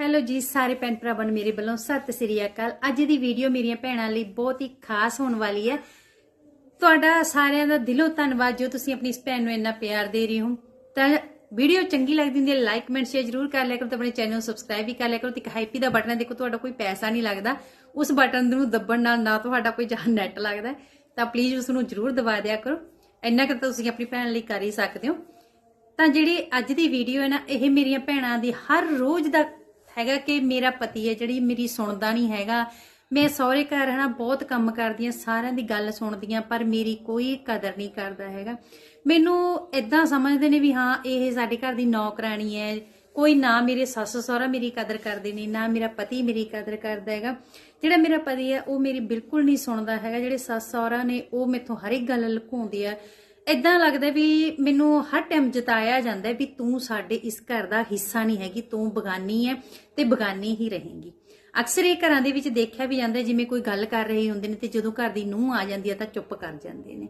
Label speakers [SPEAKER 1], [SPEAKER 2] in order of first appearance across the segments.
[SPEAKER 1] Hello ਜੀ, ਸਾਰੇ ਭੈਣ ਭਰਾਵਾਂ ਨੂੰ ਮੇਰੇ ਵੱਲੋਂ ਸਤਿ ਸ੍ਰੀ ਅਕਾਲ। ਅੱਜ ਦੀ ਵੀਡੀਓ ਮੇਰੀਆਂ ਭੈਣਾਂ ਲਈ ਬਹੁਤ ਹੀ ਖਾਸ ਹੋਣ ਵਾਲੀ ਹੈ। ਤੁਹਾਡਾ ਸਾਰਿਆਂ ਦਾ ਦਿਲੋਂ ਧੰਨਵਾਦ ਜੋ ਤੁਸੀਂ ਆਪਣੀ ਇਸ ਭੈਣ ਨੂੰ ਇੰਨਾ ਪਿਆਰ ਦੇ ਰਹੇ ਹੋ। ਤਾਂ ਵੀਡੀਓ ਚੰਗੀ ਲੱਗਦੀ ਹੁੰਦੀ ਹੈ ਲਾਈਕ ਕਮੈਂਟ ਸ਼ੇਅਰ ਜ਼ਰੂਰ ਕਰ ਲਿਆ ਕਰੋ ਤੇ ਆਪਣੇ ਚੈਨਲ ਨੂੰ ਸਬਸਕ੍ਰਾਈਬ ਵੀ ਕਰ ਲਿਆ ਕਰੋ। ਤੇ ਇੱਕ ਹਾਈਪੀ ਦਾ ਬਟਨ ਹੈ, ਦੇਖੋ ਤੁਹਾਡਾ ਕੋਈ ਪੈਸਾ ਨਹੀਂ ਲੱਗਦਾ। ਉਸ ਬਟਨ ਨੂੰ ਦੱਬਣ ਨਾਲ ਨਾ ਤੁਹਾਡਾ ਕੋਈ ਜਹਾਂ ਨੈਟ ਲੱਗਦਾ। ਤਾਂ ਪਲੀਜ਼ ਉਸ ਨੂੰ ਜ਼ਰੂਰ ਦਬਾ ਦਿਆ ਕਰੋ। ਇੰਨਾ ਕਿ ਤੁਸੀਂ ਆਪਣੀ ਭੈਣ ਲਈ ਕਰ ਹੀ ਸਕਦੇ ਹੋ। ਤਾਂ ਜਿਹੜੀ ਅੱਜ ਦੀ ਵੀਡੀਓ ਹੈ ਨਾ, ਇਹ ਮੇਰੀਆਂ ਭੈਣਾਂ ਦੀ ਹਰ ਰੋਜ਼ ਦਾ ਹੈਗਾ ਕਿ ਮੇਰਾ ਪਤੀ ਹੈ ਜਿਹੜੀ ਮੇਰੀ ਸੁਣਦਾ ਨਹੀਂ ਹੈਗਾ। ਮੈਂ ਸਹੁਰੇ ਘਰ ਹਨਾ ਬਹੁਤ ਕੰਮ ਕਰਦੀ ਹਾਂ, ਸਾਰਿਆਂ ਦੀ ਗੱਲ ਸੁਣਦੀ ਹਾਂ, ਪਰ ਮੇਰੀ ਕੋਈ ਕਦਰ ਨਹੀਂ ਕਰਦਾ ਹੈਗਾ। ਮੈਨੂੰ ਇਦਾਂ ਸਮਝਦੇ ਨੇ ਵੀ ਹਾਂ, ਇਹ ਸਾਡੇ ਘਰ ਦੀ ਨੌਕਰਾਨੀ ਹੈ। ਕੋਈ ਨਾ ਮੇਰੇ ਸੱਸ ਸਹੁਰਾ ਮੇਰੀ ਕਦਰ ਕਰਦੇ ਨੇ, ਨਾ ਮੇਰਾ ਪਤੀ ਮੇਰੀ ਕਦਰ ਕਰਦਾ ਹੈਗਾ। ਜਿਹੜਾ ਮੇਰਾ ਪਤੀ ਹੈ, ਉਹ ਮੇਰੀ ਬਿਲਕੁਲ ਨਹੀਂ ਸੁਣਦਾ ਹੈਗਾ। ਜਿਹੜੇ ਸੱਸ ਸਹੁਰਾ ਨੇ, ਉਹ ਮੈਥੋਂ ਹਰ ਇੱਕ ਗੱਲ ਲੁਕਾਉਂਦੇ ਆ। ਇਦਾਂ ਲੱਗਦਾ ਵੀ ਮੈਨੂੰ ਹਰ ਟਾਈਮ ਜਤਾਇਆ ਜਾਂਦਾ ਵੀ ਤੂੰ ਸਾਡੇ ਇਸ ਘਰ ਦਾ ਹਿੱਸਾ ਨਹੀਂ ਹੈਗੀ, ਤੂੰ ਬਗਾਨੀ ਹੈ ਤੇ ਬਗਾਨੀ ਹੀ ਰਹੇਂਗੀ। ਅਕਸਰ ਇਹ ਘਰਾਂ ਦੇ ਵਿੱਚ ਦੇਖਿਆ ਵੀ ਜਾਂਦਾ ਜਿਵੇਂ ਕੋਈ ਗੱਲ ਕਰ ਰਹੇ ਹੁੰਦੇ ਨੇ ਤੇ ਜਦੋਂ ਘਰ ਦੀ ਨੂੰਹ ਆ ਜਾਂਦੀ ਹੈ ਤਾਂ ਚੁੱਪ ਕਰ ਜਾਂਦੇ ਨੇ।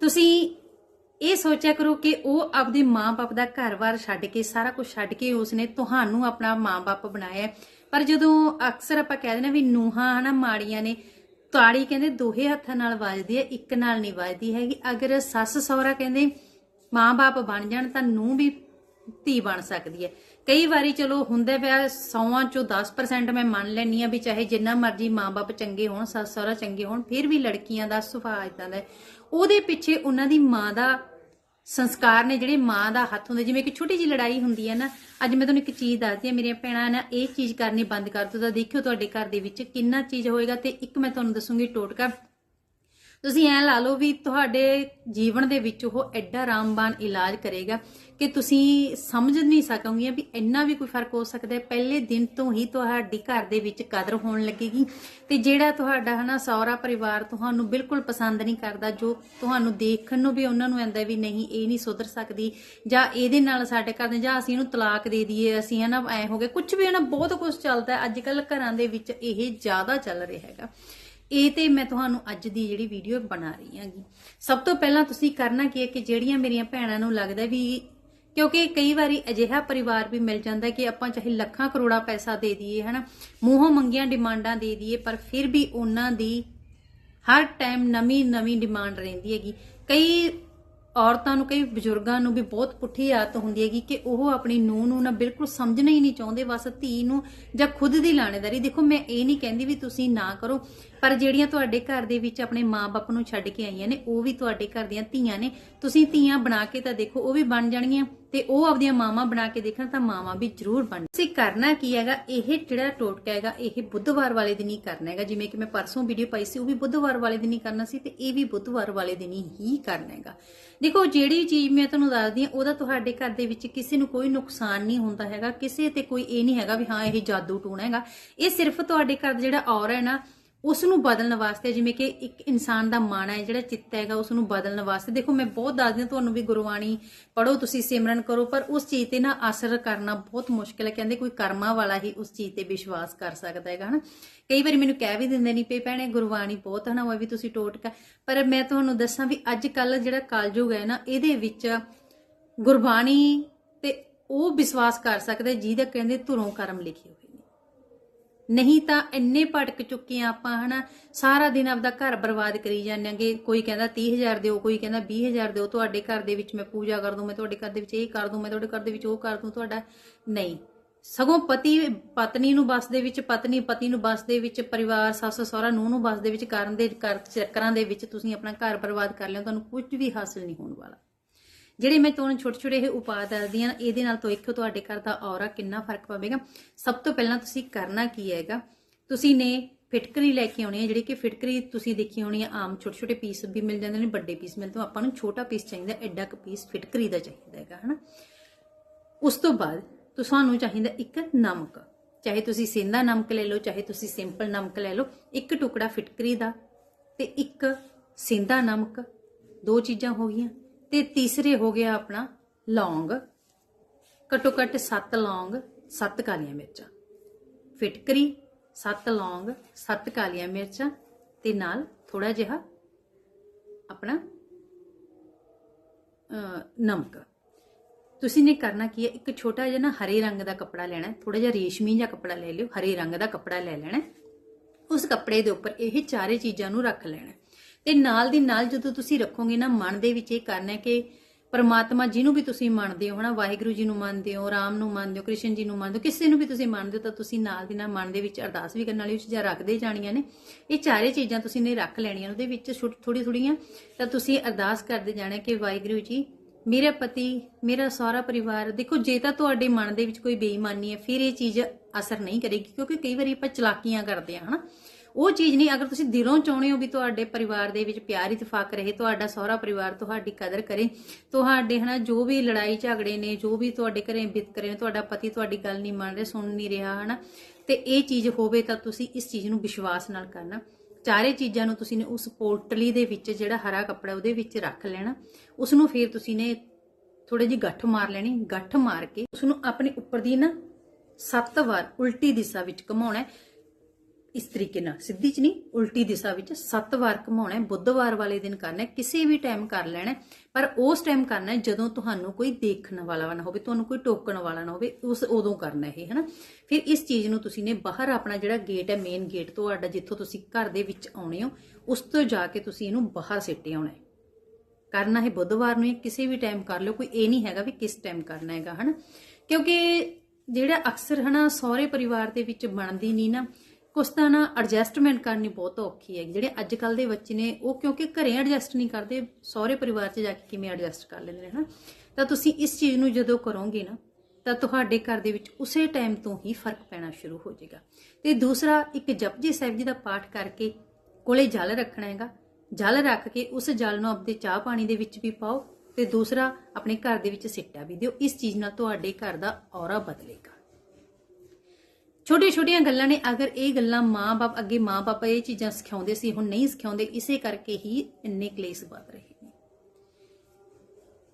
[SPEAKER 1] ਤੁਸੀਂ ਇਹ ਸੋਚਿਆ ਕਰੋ ਕਿ ਉਹ ਆਪਦੇ ਮਾਂ-ਬਾਪ ਦਾ ਘਰ-ਬਾਰ ਛੱਡ ਕੇ, ਸਾਰਾ ਕੁਝ ਛੱਡ ਕੇ ਉਸਨੇ ਤੁਹਾਨੂੰ ਆਪਣਾ ਮਾਂ-ਬਾਪ ਬਣਾਇਆ ਪਰ ਜਦੋਂ ਅਕਸਰ ਆਪਾਂ ਕਹਿ ਦਿੰਦੇ ਵੀ ਨੂਹਾਂ ਹਨਾ ਮਾੜੀਆਂ ਨੇ ਤਾੜੀ ਕਹਿੰਦੇ ਦੋਹੇ ਹੱਥਾਂ ਨਾਲ ਵੱਜਦੀ ਹੈ, ਇੱਕ ਨਾਲ ਨਹੀਂ ਵੱਜਦੀ ਹੈਗੀ। ਅਗਰ ਸੱਸ ਸਹੁਰਾ ਕਹਿੰਦੇ ਮਾਂ-ਬਾਪ ਬਣ ਜਾਣ ਤਾਂ ਨੂੰ ਵੀ ਧੀ ਬਣ ਸਕਦੀ ਹੈ। ਕਈ ਵਾਰੀ ਚਲੋ ਹੁੰਦਾ ਪਿਆ ਸੌਵਾਂ ਚੋਂ 10% ਮੈਂ ਮੰਨ ਲੈਣੀ ਆ ਵੀ ਚਾਹੇ ਜਿੰਨਾ ਮਰਜ਼ੀ ਮਾਂ-ਬਾਪ ਚੰਗੇ ਹੋਣ, ਸੱਸ ਸਹੁਰਾ ਚੰਗੇ ਹੋਣ, ਫਿਰ ਵੀ ਲੜਕੀਆਂ ਦਾ ਸੁਭਾਅ ਇਦਾਂ ਦਾ ਉਹਦੇ ਪਿੱਛੇ ਉਹਨਾਂ ਦੀ ਮਾਂ ਦਾ ਸੰਸਕਾਰ ਨੇ ਜਿਹੜੇ ਮਾਂ ਦਾ ਹੱਥ ਹੁੰਦਾ, ਜਿਵੇਂ ਕਿ ਛੋਟੀ ਜੀ ਲੜਾਈ ਹੁੰਦੀ ਹੈ ਨਾ, ਅੱਜ ਮੈਂ ਤੁਹਾਨੂੰ ਇੱਕ ਚੀਜ਼ ਦੱਸਦੀ ਹਾਂ, ਮੇਰੀਆਂ ਭੈਣਾਂ ਨਾ ਇਹ ਚੀਜ਼ ਕਰਨੀ ਬੰਦ ਕਰ ਦੋ ਤਾਂ ਦੇਖਿਓ ਤੁਹਾਡੇ ਘਰ ਦੇ ਵਿੱਚ ਕਿੰਨਾ ਚੀਜ਼ ਹੋਏਗਾ ਤੇ ਇੱਕ ਮੈਂ ਤੁਹਾਨੂੰ ਦੱਸੂਗੀ, ਟੋਟਕਾ ਤੁਸੀਂ ਐ ਲਾ ਲਓ ਵੀ ਤੁਹਾਡੇ ਜੀਵਨ ਦੇ ਵਿੱਚ ਉਹ ਐਡਾ ਰਾਮਬਾਨ ਇਲਾਜ ਕਰੇਗਾ ਕਿ ਤੁਸੀਂ ਸਮਝ ਨਹੀਂ ਸਕੋਗੇ ਵੀ ਇੰਨਾ ਵੀ ਕੋਈ ਫ਼ਰਕ ਹੋ ਸਕਦਾ ਹੈ। ਪਹਿਲੇ ਦਿਨ ਤੋਂ ਹੀ ਤੁਹਾਡੀ ਘਰ ਦੇ ਵਿੱਚ ਕਦਰ ਹੋਣ ਲੱਗੇਗੀ ਤੇ ਜਿਹੜਾ ਤੁਹਾਡਾ ਹਨਾ ਸਹੁਰਾ ਪਰਿਵਾਰ ਤੁਹਾਨੂੰ ਬਿਲਕੁਲ ਪਸੰਦ ਨਹੀਂ ਕਰਦਾ, ਜੋ ਤੁਹਾਨੂੰ ਦੇਖਣ ਨੂੰ ਵੀ ਉਹਨਾਂ ਨੂੰ ਆਂਦਾ ਵੀ ਨਹੀਂ, ਇਹ ਨਹੀਂ ਸੁਧਰ ਸਕਦੀ ਜਾਂ ਇਹਦੇ ਨਾਲ ਸਾਡੇ ਘਰ ਜਾਂ ਅਸੀਂ ਇਹਨੂੰ ਤਲਾਕ ਦੇ ਦਈਏ, ਅਸੀਂ ਹਨਾ ਐ ਹੋ ਗਏ। ਕੁਝ ਵੀ ਹਨਾ ਬਹੁਤ ਕੁਝ ਚੱਲਦਾ ਅੱਜ ਕੱਲ ਘਰਾਂ ਦੇ ਵਿੱਚ ਇਹ ਜ਼ਿਆਦਾ ਚੱਲ ਰਿਹਾ ਹੈਗਾ। ਇਹ ਤੇ ਮੈਂ ਤੁਹਾਨੂੰ ਅੱਜ ਦੀ ਜਿਹੜੀ ਵੀਡੀਓ ਬਣਾ ਰਹੀ ਹਾਂਗੀ। ਸਭ ਤੋਂ ਪਹਿਲਾਂ ਤੁਸੀਂ ਕਰਨਾ ਕੀ ਹੈ ਕਿ ਜਿਹੜੀਆਂ ਮੇਰੀਆਂ ਭੈਣਾਂ ਨੂੰ ਲੱਗਦਾ ਵੀ ਕਿਉਂਕਿ ਕਈ ਵਾਰੀ ਅਜਿਹਾ ਪਰਿਵਾਰ ਵੀ ਮਿਲ ਜਾਂਦਾ ਕਿ ਆਪਾਂ ਚਾਹੇ ਲੱਖਾਂ ਕਰੋੜਾਂ ਪੈਸਾ ਦੇ ਦਈਏ, ਹਨਾ? ਮੂੰਹੋਂ ਮੰਗੀਆਂ ਡਿਮਾਂਡਾਂ ਦੇ ਦਈਏ, ਪਰ ਫਿਰ ਵੀ ਉਹਨਾਂ ਦੀ ਹਰ ਟਾਈਮ ਨਵੀਂ ਨਵੀਂ ਡਿਮਾਂਡ ਰਹਿੰਦੀ ਹੈਗੀ। ਕਈ ਔਰਤਾਂ ਨੂੰ, ਕਈ ਬਜ਼ੁਰਗਾਂ ਨੂੰ ਵੀ ਬਹੁਤ ਪੁੱਠੀ ਆਦਤ ਹੁੰਦੀ ਹੈਗੀ ਕਿ ਉਹ ਆਪਣੀ ਨੂੰਹ ਨੂੰ ਨਾ ਬਿਲਕੁਲ ਸਮਝਣਾ ਹੀ ਨਹੀਂ ਚਾਹੁੰਦੇ, ਬਸ ਧੀ ਨੂੰ ਜਾਂ ਖੁਦ ਦੀ ਲਾਣੇਦਾਰੀ। ਦੇਖੋ, ਮੈਂ ਇਹ ਨਹੀਂ ਕਹਿੰਦੀ ਵੀ ਤੁਸੀਂ ਨਾ ਕਰੋ, ਪਰ ਜਿਹੜੀਆਂ ਤੁਹਾਡੇ ਘਰ ਦੇ ਵਿੱਚ ਆਪਣੇ ਮਾਪੇ ਨੂੰ ਛੱਡ ਕੇ ਆਈਆਂ ਨੇ, ਉਹ ਵੀ ਤੁਹਾਡੇ ਘਰ ਦੀਆਂ ਧੀਆਂ ਨੇ। ਤੁਸੀਂ ਧੀਆਂ ਬਣਾ ਕੇ ਤਾਂ ਦੇਖੋ, ਉਹ ਵੀ ਬਣ ਜਾਣਗੀਆਂ। ਤੇ ਉਹ ਆਪਦੀਆਂ ਮਾਵਾਂ ਬਣਾ ਕੇ ਦੇਖਣ ਤਾਂ ਮਾਵਾਂ ਵੀ ਜ਼ਰੂਰ ਬਣ ਤੁਸੀਂ ਕਰਨਾ ਕੀ ਹੈਗਾ? ਇਹ ਜਿਹੜਾ ਟੋਟਕਾ ਹੈਗਾ? ਇਹ ਬੁੱਧਵਾਰ ਵਾਲੇ ਦਿਨ ਹੀ ਕਰਨਾ ਹੈਗਾ। ਜਿਵੇਂ ਕਿ ਮੈਂ ਪਰਸੋਂ ਵੀਡੀਓ ਪਾਈ ਸੀ, ਉਹ ਵੀ ਬੁੱਧਵਾਰ ਵਾਲੇ ਦਿਨ ਹੀ ਕਰਨਾ ਸੀ ਤੇ ਇਹ ਵੀ ਬੁੱਧਵਾਰ ਵਾਲੇ ਦਿਨ ਹੀ ਕਰਨਾ ਹੈਗਾ। ਦੇਖੋ, ਜਿਹੜੀ ਚੀਜ਼ ਮੈਂ ਤੁਹਾਨੂੰ ਦੱਸਦੀ ਹਾਂ, ਉਹਦਾ ਤੁਹਾਡੇ ਘਰ ਦੇ ਵਿੱਚ ਕਿਸੇ ਨੂੰ ਕੋਈ ਨੁਕਸਾਨ ਨਹੀਂ ਹੁੰਦਾ ਹੈਗਾ। ਕਿਸੇ ਤੇ ਕੋਈ ਇਹ ਨਹੀਂ ਹੈਗਾ ਵੀ ਹਾਂ, ਇਹ ਜਾਦੂ ਟੂਣਾ ਹੈਗਾ। ਇਹ ਸਿਰਫ ਤੁਹਾਡੇ ਘਰ ਦਾ ਜਿਹੜਾ ਔਰ ਹੈ ਨਾ ਉਸ ਨੂੰ ਬਦਲਣ ਵਾਸਤੇ, ਜਿਵੇਂ ਕਿ ਇੱਕ ਇਨਸਾਨ ਦਾ ਮਨ ਹੈ, ਜਿਹੜਾ ਚਿੱਤ ਹੈਗਾ ਉਸ ਨੂੰ ਬਦਲਣ ਵਾਸਤੇ। ਦੇਖੋ, ਮੈਂ ਬਹੁਤ ਦੱਸਦੀ ਹਾਂ ਤੁਹਾਨੂੰ ਵੀ ਗੁਰਬਾਣੀ ਪੜੋ ਤੁਸੀਂ ਸਿਮਰਨ ਕਰੋ, ਪਰ ਉਸ ਚੀਜ਼ ਤੇ ਨਾ ਅਸਰ ਕਰਨਾ ਬਹੁਤ ਮੁਸ਼ਕਿਲ ਹੈ। ਕਹਿੰਦੇ ਕੋਈ ਕਰਮਾਂ ਵਾਲਾ ਹੀ ਉਸ ਚੀਜ਼ ਤੇ ਵਿਸ਼ਵਾਸ ਕਰ ਸਕਦਾ ਹੈਗਾ, ਹਨਾ? ਕਈ ਵਾਰੀ ਮੈਨੂੰ ਕਹਿ ਵੀ ਦਿੰਦੇ ਨਹੀਂ ਪਏ ਭੈਣੇ ਗੁਰਬਾਣੀ ਬਹੁਤ ਹਨਾ ਉਹ ਵੀ ਤੁਸੀਂ ਟੋਟਕਾ ਪਰ ਮੈਂ ਤੁਹਾਨੂੰ ਦੱਸਾਂ ਵੀ ਅੱਜ ਕੱਲ ਜਿਹੜਾ ਕਲਯੁਗ ਹੈ ਨਾ, ਇਹਦੇ ਵਿੱਚ ਗੁਰਬਾਣੀ ਤੇ ਉਹ ਵਿਸ਼ਵਾਸ ਕਰ ਸਕਦਾ, ਜਿਹਦਾ ਕਹਿੰਦੇ ਧੁਰੋਂ ਕਰਮ ਲਿਖਿਓ। ਨਹੀਂ ਤਾਂ ਇੰਨੇ ਭਟਕ ਚੁੱਕੇ ਆ ਆਪਾਂ, ਹਨਾ? ਸਾਰਾ ਦਿਨ ਆਪਦਾ ਘਰ ਬਰਬਾਦ ਕਰੀ ਜਾਂਦੇਗੇ ਕੋਈ ਕਹਿੰਦਾ 30000 ਦਿਓ, ਕੋਈ ਕਹਿੰਦਾ 20000 ਦਿਓ। ਤੁਹਾਡੇ ਘਰ ਦੇ ਵਿੱਚ ਮੈਂ ਪੂਜਾ ਕਰ ਦੂੰ, ਮੈਂ ਤੁਹਾਡੇ ਘਰ ਦੇ ਵਿੱਚ ਇਹ ਕਰ ਦੂੰ, ਮੈਂ ਤੁਹਾਡੇ ਘਰ ਦੇ ਵਿੱਚ ਉਹ ਕਰ ਦੂੰ, ਤੁਹਾਡਾ ਨਹੀਂ। ਸਗੋਂ ਪਤੀ, ਪਤਨੀ ਨੂੰ ਬਸ ਦੇ ਵਿੱਚ, ਪਤਨੀ, ਪਤੀ ਨੂੰ ਬਸ ਦੇ ਵਿੱਚ, ਪਰਿਵਾਰ, ਸੱਸ, ਸਹੁਰਾ, ਨੂੰਹ ਨੂੰ ਬਸ ਦੇ ਵਿੱਚ ਕਰਨ ਦੇ ਕਰ ਚੱਕਰਾਂ ਦੇ ਵਿੱਚ ਤੁਸੀਂ ਆਪਣਾ ਘਰ ਬਰਬਾਦ ਕਰ ਲਿਓ ਤੁਹਾਨੂੰ ਕੁਝ ਵੀ ਹਾਸਲ ਨਹੀਂ ਹੋਣ ਵਾਲਾ। ਜਿਹੜੇ ਮੈਂ ਤੁਹਾਨੂੰ ਛੋਟੇ ਛੋਟੇ ਇਹ ਉਪਾਅ ਦੱਸਦੀ ਹਾਂ, ਇਹਦੇ ਨਾਲ ਤੋਂ ਤੁਹਾਡੇ ਘਰ ਦਾ ਔਰਾ ਕਿੰਨਾ ਫ਼ਰਕ ਪਵੇਗਾ। ਸਭ ਤੋਂ ਪਹਿਲਾਂ ਤੁਸੀਂ ਕਰਨਾ ਕੀ ਹੈਗਾ? ਤੁਸੀਂ ਨੇ ਫਿਟਕਰੀ ਲੈ ਕੇ ਆਉਣੀ ਹੈ, ਜਿਹੜੀ ਕਿ ਫਿਟਕਰੀ ਤੁਸੀਂ ਦੇਖੀ ਹੋਣੀ ਹੈ, ਆਮ ਛੋਟੇ ਛੋਟੇ ਪੀਸ ਵੀ ਮਿਲ ਜਾਂਦੇ ਨੇ, ਵੱਡੇ ਪੀਸ ਮਿਲਦੇ ਤੋਂ ਆਪਾਂ ਨੂੰ ਛੋਟਾ ਪੀਸ ਚਾਹੀਦਾ, ਐਡਾ ਕੁ ਪੀਸ ਫਿਟਕਰੀ ਦਾ ਚਾਹੀਦਾ ਹੈਗਾ, ਹਨਾ? ਉਸ ਤੋਂ ਬਾਅਦ ਤੁਹਾਨੂੰ ਚਾਹੀਦਾ ਇੱਕ ਨਮਕ। ਚਾਹੇ ਤੁਸੀਂ ਸਿੰਦਾ ਨਮਕ ਲੈ ਲਓ, ਚਾਹੇ ਤੁਸੀਂ ਸਿੰਪਲ ਨਮਕ ਲੈ ਲਓ, ਇੱਕ ਟੁਕੜਾ ਫਿਟਕਰੀ ਦਾ ਤੇ ਇੱਕ ਸਿੰਦਾ ਨਮਕ। ਦੋ ਚੀਜ਼ਾਂ ਹੋ ਗਈਆਂ। ਤੇ ਤੀਸਰੇ ਹੋ ਗਿਆ ਆਪਣਾ ਲੌਂਗ। ਘੱਟੋ ਘੱਟ 7 ਲੌਂਗ 7 ਕਾਲੀਆਂ ਮਿਰਚਾਂ। ਫਿਟਕਰੀ 7 ਲੌਂਗ 7 ਕਾਲੀਆਂ ਮਿਰਚਾਂ ਤੇ ਨਾਲ ਥੋੜਾ ਜਿਹਾ ਆਪਣਾ ਨਮਕ। ਤੁਸੀਂ ਨੇ ਕਰਨਾ ਕੀ ਹੈ? ਇੱਕ ਛੋਟਾ ਜਿਹਾ ਨਾ ਹਰੇ ਰੰਗ ਦਾ ਕੱਪੜਾ ਲੈਣਾ ਥੋੜਾ ਜਿਹਾ ਰੇਸ਼ਮੀ ਜਿਹਾ ਕੱਪੜਾ ਲੈ ਲਿਓ, ਹਰੇ ਰੰਗ ਦਾ ਕੱਪੜਾ ਲੈ ਲੈਣਾ ਉਸ ਕੱਪੜੇ ਦੇ ਉੱਪਰ ਇਹ ਚਾਰੇ ਚੀਜ਼ਾਂ ਨੂੰ ਰੱਖ ਲੈਣਾ ਤੇ ਨਾਲ ਦੀ ਨਾਲ ਜਦੋਂ ਤੁਸੀਂ ਰੱਖੋਗੇ ਨਾ, ਮਨ ਦੇ ਵਿੱਚ ਇਹ ਕਰਨਾ ਹੈ ਕਿ ਪਰਮਾਤਮਾ ਜਿਹਨੂੰ ਵੀ ਤੁਸੀਂ ਮੰਨਦੇ ਹੋ, ਹਨਾ, ਵਾਹਿਗੁਰੂ ਜੀ ਨੂੰ ਮੰਨਦੇ ਹੋ, ਰਾਮ ਨੂੰ ਮੰਨਦੇ ਹੋ, ਕ੍ਰਿਸ਼ਨ ਜੀ ਨੂੰ ਮੰਨਦੇ ਹੋ, ਕਿਸੇ ਨੂੰ ਵੀ ਤੁਸੀਂ ਮੰਨਦੇ ਹੋ, ਤਾਂ ਤੁਸੀਂ ਨਾਲ ਦੀ ਨਾਲ ਮਨ ਦੇ ਵਿੱਚ ਅਰਦਾਸ ਵੀ ਕਰਨ ਵਾਲੀ ਉਹ ਚੀਜ਼ਾਂ ਰੱਖਦੇ ਜਾਣੀਆਂ ਨੇ। ਇਹ ਚਾਰੇ ਚੀਜ਼ਾਂ ਤੁਸੀਂ ਨੇ ਰੱਖ ਲੈਣੀਆਂ, ਉਹਦੇ ਵਿੱਚ ਥੋੜੀ ਥੋੜੀਆਂ ਤਾਂ ਤੁਸੀਂ ਅਰਦਾਸ ਕਰਦੇ ਜਾਣਾ ਕਿ ਵਾਹਿਗੁਰੂ ਜੀ, ਮੇਰਾ ਪਤੀ, ਮੇਰਾ ਸਾਰਾ ਪਰਿਵਾਰ, ਦੇਖੋ, ਜੇ ਤਾਂ ਤੁਹਾਡੇ ਮਨ ਦੇ ਵਿੱਚ ਕੋਈ ਬੇਈਮਾਨੀ ਹੈ, ਫਿਰ ਇਹ ਚੀਜ਼ ਅਸਰ ਨਹੀਂ ਕਰੇਗੀ, ਕਿਉਂਕਿ ਕਈ ਵਾਰੀ ਆਪਾਂ ਚਲਾਕੀਆਂ ਕਰਦੇ ਆ ਹਨਾ। ਉਹ ਚੀਜ਼ ਨਹੀਂ, ਅਗਰ ਤੁਸੀਂ ਦਿਲੋਂ ਚਾਹੁੰਦੇ ਹੋ ਵੀ ਤੁਹਾਡੇ ਪਰਿਵਾਰ ਦੇ ਵਿੱਚ ਪਿਆਰ ਇਤਫਾਕ ਰਹੇ, ਤੁਹਾਡਾ ਸਹੁਰਾ ਪਰਿਵਾਰ ਤੁਹਾਡੀ ਕਦਰ ਕਰੇ, ਤੁਹਾਡੇ ਹਨਾ ਜੋ ਵੀ ਲੜਾਈ ਝਗੜੇ ਨੇ, ਜੋ ਵੀ ਤੁਹਾਡੇ ਘਰੇ ਵਿਤਕਰੇ ਨੇ, ਤੁਹਾਡਾ ਪਤੀ ਤੁਹਾਡੀ ਗੱਲ ਨਹੀਂ ਮੰਨ ਰਿਹਾ, ਸੁਣ ਨਹੀਂ ਰਿਹਾ ਹਨਾ, ਤੇ ਇਹ ਚੀਜ਼ ਹੋਵੇ ਤਾਂ ਤੁਸੀਂ ਇਸ ਚੀਜ਼ ਨੂੰ ਵਿਸ਼ਵਾਸ ਨਾਲ ਕਰਨਾ। ਚਾਰੇ ਚੀਜ਼ਾਂ ਨੂੰ ਤੁਸੀਂ ਨੇ ਉਸ ਪੋਟਲੀ ਦੇ ਵਿੱਚ ਜਿਹੜਾ ਹਰਾ ਕੱਪੜਾ ਉਹਦੇ ਵਿੱਚ ਰੱਖ ਲੈਣਾ ਉਸ ਨੂੰ ਫਿਰ ਤੁਸੀਂ ਨੇ ਥੋੜੀ ਜਿਹੀ ਗੱਠ ਮਾਰ ਲੈਣੀ, ਗੱਠ ਮਾਰ ਕੇ ਉਸ ਨੂੰ ਆਪਣੇ ਉੱਪਰ ਦੀ ਨਾ ਸੱਤ ਵਾਰ ਉਲਟੀ ਦਿਸ਼ਾ ਵਿੱਚ ਘੁਮਾਉਣਾ ਇਸ ਤਰੀਕੇ ਨਾਲ। ਸਿੱਧੀ ਚ ਨਹੀਂ, ਉਲਟੀ ਦਿਸ਼ਾ ਵਿੱਚ ਸੱਤ ਵਾਰ ਘੁਮਾਉਣਾ ਹੈ, ਬੁੱਧਵਾਰ ਵਾਲੇ ਦਿਨ ਕਰਨਾ ਹੈ, ਕਿਸੇ ਵੀ ਟਾਈਮ ਕਰ ਲੈਣਾ ਪਰ ਉਸ ਟਾਈਮ ਕਰਨਾ ਹੈ ਜਦੋਂ ਤੁਹਾਨੂੰ ਕੋਈ ਦੇਖਣ ਵਾਲਾ ਨਾ ਹੋਵੇ, ਤੁਹਾਨੂੰ ਕੋਈ ਟੋਕਣ ਵਾਲਾ ਨਾ ਹੋਵੇ, ਉਸ ਉਦੋਂ ਕਰਨਾ ਇਹ ਹੈ ਨਾ ਫਿਰ ਇਸ ਚੀਜ਼ ਨੂੰ ਤੁਸੀਂ ਨੇ ਬਾਹਰ ਆਪਣਾ ਜਿਹੜਾ ਗੇਟ ਹੈ ਮੇਨ ਗੇਟ ਤੁਹਾਡਾ ਜਿੱਥੋਂ ਤੁਸੀਂ ਘਰ ਦੇ ਵਿੱਚ ਆਉਣੇ ਹੋ, ਉਸ ਤੋਂ ਜਾ ਕੇ ਤੁਸੀਂ ਇਹਨੂੰ ਬਾਹਰ ਸਿੱਟੇ ਆਉਣਾ ਹੈ। ਕਰਨਾ ਹੈ ਬੁੱਧਵਾਰ ਨੂੰ ਕਿਸੇ ਵੀ ਟਾਈਮ ਕਰ ਲਓ, ਕੋਈ ਇਹ ਨਹੀਂ ਹੈਗਾ ਵੀ ਕਿਸ ਟਾਈਮ ਕਰਨਾ ਹੈਗਾ, ਹਨਾ? ਕਿਉਂਕਿ ਜਿਹੜਾ ਅਕਸਰ, ਹਨਾ, ਸਹੁਰੇ ਪਰਿਵਾਰ ਦੇ ਵਿੱਚ ਬਣਦੀ ਨਹੀਂ ਨਾ ਕੁਛ ਤਾਂ ਨਾ ਐਡਜਸਟਮੈਂਟ ਕਰਨੀ ਬਹੁਤ ਔਖੀ ਹੈ ਜਿਹੜੇ ਅੱਜ ਕੱਲ ਦੇ ਬੱਚੇ ਨੇ, ਉਹ ਕਿਉਂਕਿ ਘਰੇ ਐਡਜਸਟ ਨਹੀਂ ਕਰਦੇ, ਸਹੁਰੇ ਪਰਿਵਾਰ 'ਚ ਜਾ ਕੇ ਕਿਵੇਂ ਐਡਜਸਟ ਕਰ ਲੈਂਦੇ ਨੇ, ਹਨਾ? ਤਾਂ ਤੁਸੀਂ ਇਸ ਚੀਜ਼ ਨੂੰ ਜਦੋਂ ਕਰੋਗੇ ਨਾ, ਤਾਂ ਤੁਹਾਡੇ ਘਰ ਦੇ ਵਿੱਚ ਉਸੇ ਟਾਈਮ ਤੋਂ ਹੀ ਫ਼ਰਕ ਪੈਣਾ ਸ਼ੁਰੂ ਹੋ ਜਾਏਗਾ। ਤੇ ਦੂਸਰਾ, ਇੱਕ ਜਪਜੀ ਸਾਹਿਬ ਜੀ ਦਾ ਪਾਠ ਕਰਕੇ ਕੋਲੇ ਜਲ ਰੱਖਣਾ ਹੈਗਾ। ਜਲ ਰੱਖ ਕੇ ਉਸ ਜਲ ਨੂੰ ਆਪਣੇ ਚਾਹ ਪਾਣੀ ਦੇ ਵਿੱਚ ਵੀ ਪਾਓ ਤੇ ਦੂਸਰਾ, ਆਪਣੇ ਘਰ ਦੇ ਵਿੱਚ ਸਿੱਟਾ ਵੀ ਦਿਓ। ਇਸ ਚੀਜ਼ ਨਾਲ ਤੁਹਾਡੇ ਘਰ ਦਾ ਔਰਾ ਬਦਲੇਗਾ। ਛੋਟੀਆਂ ਛੋਟੀਆਂ ਗੱਲਾਂ ਨੇ। ਅਗਰ ਇਹ ਗੱਲਾਂ ਮਾਂ-ਬਾਪ, ਅੱਗੇ ਮਾਂ-ਬਾਪ ਇਹ ਚੀਜ਼ਾਂ ਸਿਖਾਉਂਦੇ ਸੀ, ਹੁਣ ਨਹੀਂ ਸਿਖਾਉਂਦੇ, ਇਸੇ ਕਰਕੇ ਹੀ ਇੰਨੇ ਕਲੇਸ਼ ਵੱਧ ਰਹੇ ਨੇ।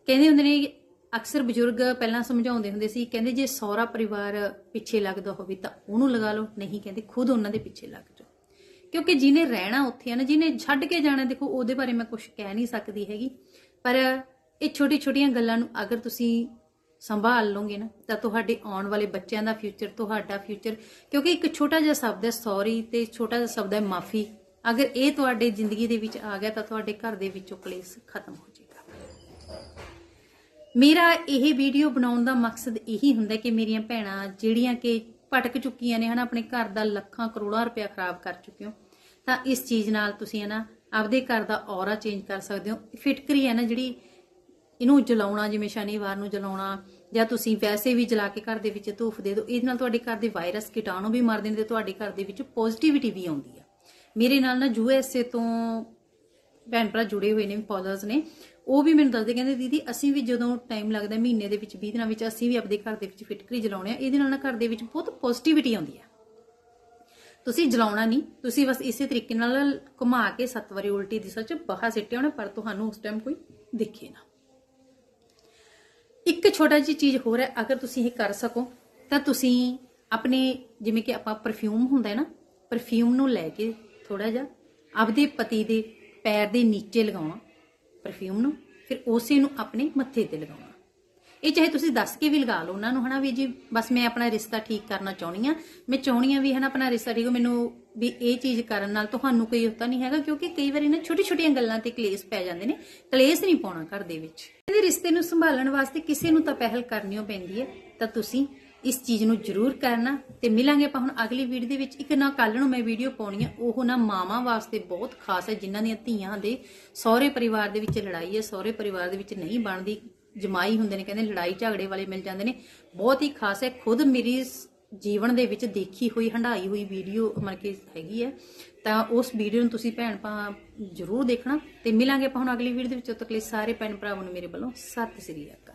[SPEAKER 1] ਕਹਿੰਦੇ ਹੁੰਦੇ ਨੇ, ਅਕਸਰ ਬਜ਼ੁਰਗ ਪਹਿਲਾਂ ਸਮਝਾਉਂਦੇ ਹੁੰਦੇ ਸੀ, ਕਹਿੰਦੇ ਜੇ ਸਹੁਰਾ ਪਰਿਵਾਰ ਪਿੱਛੇ ਲੱਗਦਾ ਹੋਵੇ ਤਾਂ ਉਹਨੂੰ ਲਗਾ ਲਓ, ਨਹੀਂ ਕਹਿੰਦੇ ਖੁਦ ਉਹਨਾਂ ਦੇ ਪਿੱਛੇ ਲੱਗ ਜਾਓ। ਕਿਉਂਕਿ ਜਿਹਨੇ ਰਹਿਣਾ ਉੱਥੇ ਹੈ ਨਾ, ਜਿਹਨੇ ਛੱਡ ਕੇ ਜਾਣਾ, ਦੇਖੋ ਉਹਦੇ ਬਾਰੇ ਮੈਂ ਕੁਝ ਕਹਿ ਨਹੀਂ ਸਕਦੀ ਹੈਗੀ। ਪਰ ਇਹ ਛੋਟੀ ਛੋਟੀਆਂ ਗੱਲਾਂ ਨੂੰ ਅਗਰ ਤੁਸੀਂ ਸੰਭਾਲ ਲਓਗੇ ਨਾ, ਤਾਂ ਤੁਹਾਡੇ ਆਉਣ ਵਾਲੇ ਬੱਚਿਆਂ ਦਾ ਫਿਊਚਰ ਤੁਹਾਡਾ ਫਿਊਚਰ ਕਿਉਂਕਿ ਇੱਕ ਛੋਟਾ ਜਿਹਾ ਸ਼ਬਦ ਹੈ ਸੌਰੀ ਤੇ ਛੋਟਾ ਜਿਹਾ ਸ਼ਬਦ ਹੈ ਮਾਫੀ, ਅਗਰ ਇਹ ਤੁਹਾਡੇ ਜ਼ਿੰਦਗੀ ਦੇ ਵਿੱਚ ਆ ਗਿਆ ਤਾਂ ਤੁਹਾਡੇ ਘਰ ਦੇ ਵਿੱਚੋਂ ਕਲੇਸ਼ ਖਤਮ ਹੋ ਜਾਏਗਾ। ਮੇਰਾ ਇਹ ਵੀਡੀਓ ਬਣਾਉਣ ਦਾ ਮਕਸਦ ਇਹੀ ਹੁੰਦਾ ਕਿ ਮੇਰੀਆਂ ਭੈਣਾਂ ਜਿਹੜੀਆਂ ਕਿ ਭਟਕ ਚੁੱਕੀਆਂ ਨੇ ਹਨਾ, ਆਪਣੇ ਘਰ ਦਾ ਲੱਖਾਂ ਕਰੋੜਾਂ ਰੁਪਇਆ ਖਰਾਬ ਕਰ ਚੁੱਕੇ ਹੋ ਤਾਂ ਇਸ ਚੀਜ਼ ਨਾਲ ਤੁਸੀਂ ਹਨਾ, ਆਪਦੇ ਘਰ ਦਾ ਔਰਾ ਚੇਂਜ ਕਰ ਸਕਦੇ ਹੋ। ਫਿਟਕਰੀ ਹੈ ਨਾ ਜਿਹੜੀ ਇਹਨੂੰ ਜਲਾਉਣਾ, ਜਿਵੇਂ ਸ਼ਨੀਵਾਰ ਨੂੰ ਜਲਾਉਣਾ, ਜਾਂ ਤੁਸੀਂ ਵੈਸੇ ਵੀ ਜਲਾ ਕੇ ਘਰ ਦੇ ਵਿੱਚ ਧੂਫ ਦੇ ਦਿਓ, ਇਹਦੇ ਨਾਲ ਤੁਹਾਡੇ ਘਰ ਦੇ ਵਾਇਰਸ ਕੀਟਾਣੂ ਵੀ ਮਰਦੇ ਨੇ ਤੇ ਤੁਹਾਡੇ ਘਰ ਦੇ ਵਿੱਚ ਪੋਜ਼ਿਟਿਵਿਟੀ ਵੀ ਆਉਂਦੀ ਆ। ਮੇਰੇ ਨਾਲ ਨਾ ਯੂਐਸਏ ਤੋਂ ਭੈਣ ਭਰਾ ਜੁੜੇ ਹੋਏ ਨੇ ਫਾਲੋਅਰਸ ਨੇ, ਉਹ ਵੀ ਮੈਨੂੰ ਦੱਸਦੇ, ਕਹਿੰਦੇ, ਦੀਦੀ, ਅਸੀਂ ਵੀ ਜਦੋਂ ਟਾਈਮ ਲੱਗਦਾ ਮਹੀਨੇ ਦੇ ਵਿੱਚ 20 ਦਿਨਾਂ ਵਿੱਚ, ਅਸੀਂ ਵੀ ਆਪਣੇ ਘਰ ਦੇ ਵਿੱਚ ਫਿਟਕਰੀ ਜਲਾਉਣੇ ਆ, ਇਹਦੇ ਨਾਲ ਨਾ ਘਰ ਦੇ ਵਿੱਚ ਬਹੁਤ ਪੋਜ਼ਿਟਿਵਿਟੀ ਆਉਂਦੀ ਆ। ਤੁਸੀਂ ਜਲਾਉਣਾ ਨਹੀਂ, ਤੁਸੀਂ ਬਸ ਇਸੇ ਤਰੀਕੇ ਨਾਲ ਘੁਮਾ ਕੇ ਸੱਤ ਵਾਰੀ ਉਲਟੀ ਦਿਸ਼ਾ 'ਚ ਬਾਹਰ ਸਿੱਟਿਆ ਹੋਣਾ, ਪਰ ਤੁਹਾਨੂੰ ਉਸ ਟਾਈਮ ਕੋਈ ਦਿਖੇ ਨਾ। ਇੱਕ ਛੋਟਾ ਜਿਹੀ ਚੀਜ਼ ਹੋਰ ਹੈ, ਅਗਰ ਤੁਸੀਂ ਇਹ ਕਰ ਸਕੋ, ਤਾਂ ਤੁਸੀਂ ਆਪਣੇ, ਜਿਵੇਂ ਕਿ ਆਪਾਂ ਪਰਫਿਊਮ ਹੁੰਦਾ ਹੈ ਨਾ ਪਰਫਿਊਮ ਨੂੰ ਲੈ ਕੇ ਥੋੜਾ ਜਿਹਾ ਆਪਦੇ ਪਤੀ ਦੇ ਪੈਰ ਦੇ ਨੀਚੇ ਲਗਾਉਣਾ ਪਰਫਿਊਮ ਨੂੰ, ਫਿਰ ਉਸੇ ਨੂੰ ਆਪਣੇ ਮੱਥੇ ਤੇ ਲਗਾਉਣਾ। ਇਹ ਚਾਹੇ ਤੁਸੀਂ ਦੱਸ ਕੇ ਵੀ ਲਗਾ ਲਓ ਉਹਨਾਂ ਨੂੰ, ਹਨਾ ਵੀ ਜੀ, ਬਸ ਮੈਂ ਆਪਣਾ ਰਿਸ਼ਤਾ ਠੀਕ ਕਰਨਾ ਚਾਹੁੰਦੀ ਆ ਮੈਂ ਚਾਹੁੰਦੀ ਆ ਵੀ, ਹਨਾ, ਆਪਣਾ ਰਿਸ਼ਤਾ ਠੀਕ ਹੋ, ਮੈਨੂੰ ਵੀ ਇਹ ਚੀਜ਼ ਕਰਨ ਨਾਲ ਤੁਹਾਨੂੰ ਕੋਈ ਹੁੰਦਾ ਨਹੀਂ ਹੈਗਾ, ਕਿਉਂਕਿ ਕਈ ਵਾਰੀ ਨਾ ਛੋਟੀ ਛੋਟੀਆਂ ਗੱਲਾਂ ਤੇ ਕਲੇਸ਼ ਪੈ ਜਾਂਦੇ ਨੇ, ਕਲੇਸ਼ ਨਹੀਂ ਪਾਉਣਾ ਘਰ ਦੇ ਵਿੱਚ। ਇਹਦੇ ਰਿਸ਼ਤੇ ਨੂੰ ਸੰਭਾਲਣ ਵਾਸਤੇ ਕਿਸੇ ਨੂੰ ਤਾਂ ਪਹਿਲ ਕਰਨੀ ਓ ਪੈਂਦੀ ਹੈ, ਤਾਂ ਤੁਸੀਂ ਇਸ ਚੀਜ਼ ਨੂੰ ਜ਼ਰੂਰ ਕਰਨਾ, ਤੇ ਮਿਲਾਂਗੇ ਆਪਾਂ ਹੁਣ ਅਗਲੀ ਵੀਡੀਓ ਦੇ ਵਿੱਚ। ਇੱਕ ਨਾ ਕੱਲ ਨੂੰ ਮੈਂ ਵੀਡੀਓ ਪਾਉਣੀ ਆ, ਉਹ ਨਾ ਮਾਵਾਂ ਵਾਸਤੇ ਬਹੁਤ ਖਾਸ ਹੈ, ਜਿਨ੍ਹਾਂ ਦੀਆਂ ਧੀਆਂ ਦੇ ਸਹੁਰੇ ਪਰਿਵਾਰ ਦੇ ਵਿੱਚ ਲੜਾਈ ਹੈ, ਸਹੁਰੇ ਪਰਿਵਾਰ ਦੇ ਵਿੱਚ ਨਹੀਂ ਬਣਦੀ। ਜਮਾਈ ਹੁੰਦੇ ਨੇ, ਕਹਿੰਦੇ ਲੜਾਈ ਝਗੜੇ ਵਾਲੇ ਮਿਲ ਜਾਂਦੇ ਨੇ। ਬਹੁਤ ਹੀ ਖਾਸ ਹੈ, ਖੁਦ ਮੇਰੀ ਜੀਵਨ ਦੇ ਵਿੱਚ ਦੇਖੀ ਹੋਈ ਹੰਡਾਈ ਹੋਈ ਵੀਡੀਓ ਮਤਲਬ ਕਿ ਹੈਗੀ ਹੈ। ਤਾਂ ਉਸ ਵੀਡੀਓ ਨੂੰ ਤੁਸੀਂ ਭੈਣ ਭਾ ਜ਼ਰੂਰ ਦੇਖਣਾ ਤੇ ਮਿਲਾਂਗੇ ਆਪਾਂ ਹੁਣ ਅਗਲੀ ਵੀਡੀਓ ਦੇ ਵਿੱਚ। ਤੱਕ ਲਈ ਸਾਰੇ ਭੈਣ ਭਰਾਵਾਂ ਨੂੰ ਮੇਰੇ ਵੱਲੋਂ ਸਤਿ ਸ੍ਰੀ ਅਕਾਲ।